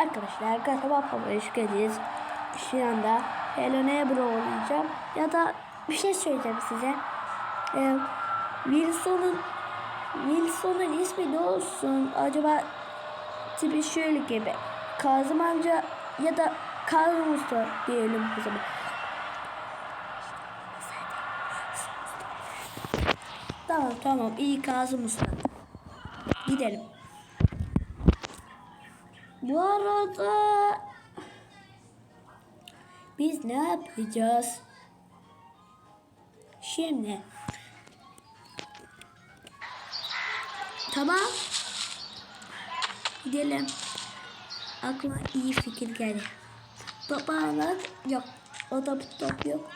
Arkadaşlar kanalıma hoş geldiniz. Şu anda Hello Neighbor oynayacağım. Ya da bir şey söyleyeceğim size. Ee, Wilson'un Wilson'un ismi ne olsun? Acaba tipi şöyle gibi. Kazım amca ya da Kazım Usta diyelim o zaman. Tamam tamam iyi Kazım Usta. Gidelim. Bu arada biz ne yapacağız? Şimdi tamam gidelim. Aklıma iyi fikir geldi. Almak yok. O da top yok.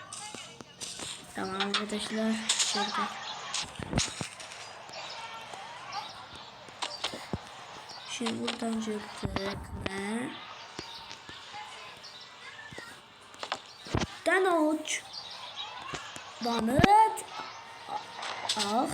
Tamam arkadaşlar. Şurada. Şimdi buradan çıktık ve Danoç. Donut Ah. Oh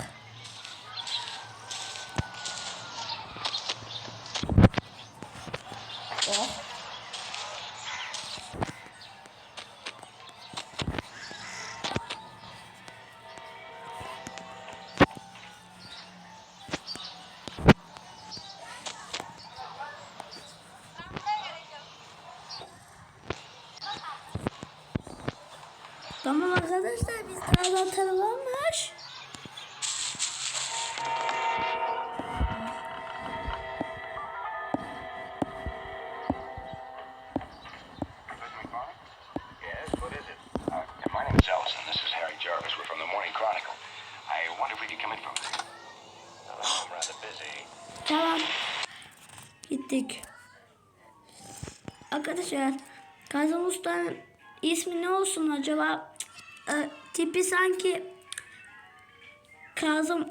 minute. Uh, I'm rather busy. Tamam. Gittik. Arkadaşlar Kazım Usta'nın ismi ne olsun acaba? Ee, tipi sanki Kazım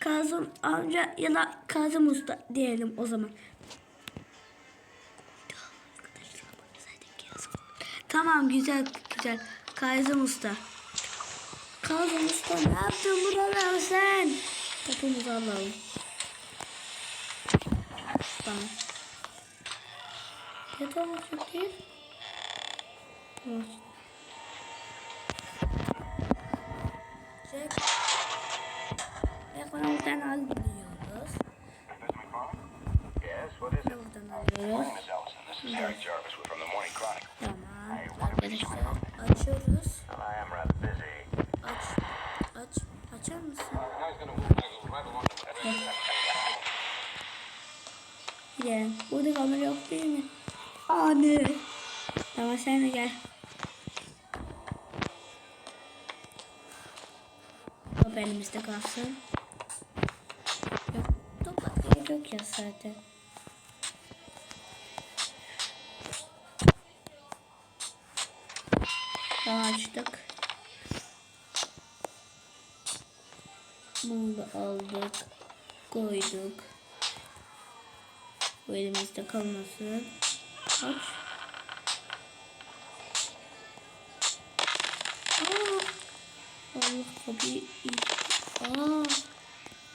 Kazım amca ya da Kazım Usta diyelim o zaman. Tamam güzel güzel. Kazım Usta. Kazım Usta ne yaptın buralar sen? Topumuzu alalım. Tamam. Yeter olacak değil. Evet. Chronicle. Tamam. Arkadaşlar açıyoruz. Aç. Aç. Açar mısın? Gidelim. Burada kamera yok değil mi? Anne. Tamam sen de gel. Top elimizde kalsın. Yok. Top gerek yok ya zaten. Açtık. Bunu da aldık. Koyduk. Bu elimizde kalmasın. Aç. Aa, Allah kapıyı Aa,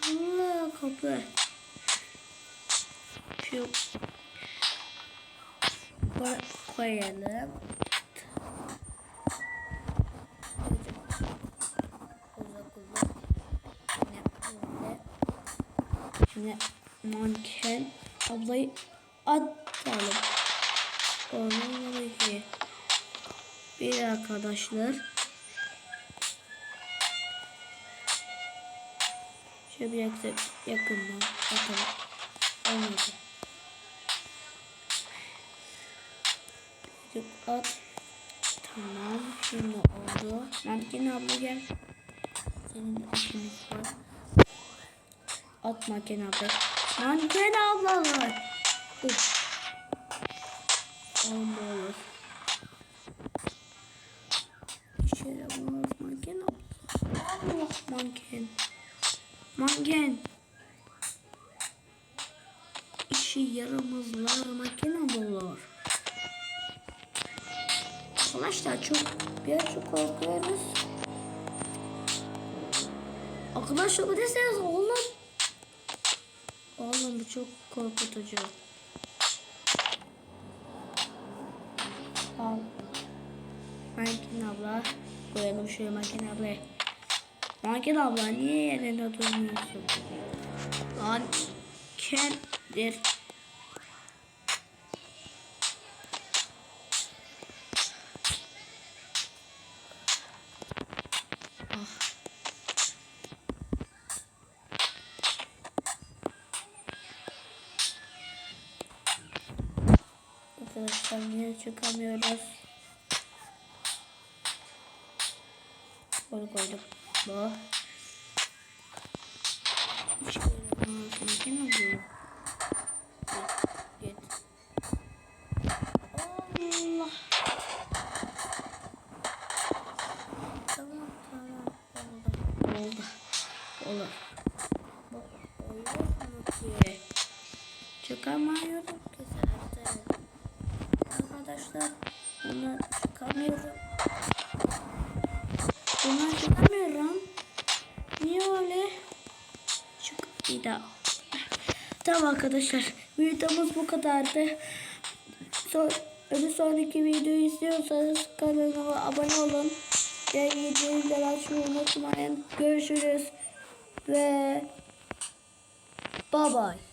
Allah kapı. Şu koyalım. Şimdi manken ablayı atalım. Onun ki bir arkadaşlar. Şöyle bir yakın, yakından atalım. Olmadı. Bir at. Tamam. Şimdi oldu. Manken abla gel. Senin de ikimiz var. At manken abla. Manken ablalar. Uf. Olma olur. İşe yaramaz manken abla. Allah manken. Manken. İşe yaramazlar manken ablalar. Arkadaşlar çok biraz çok korkuyoruz. Arkadaşlar bu deseniz oğlum. Oğlum bu çok korkutucu. Al. Mankin abla. Koyalım şöyle mankin abla. Mankin abla niye yerinde durmuyorsun? Mankendir. Arkadaşlar niye çıkamıyoruz? Bunu koydum. Bu. Şöyle makine bu. Git. Allah. Tamam Daha. Tamam arkadaşlar. Videomuz bu kadardı. Son, bir sonraki videoyu izliyorsanız kanalıma abone olun. Ve videoyu açmayı unutmayın. Görüşürüz. Ve bye bye.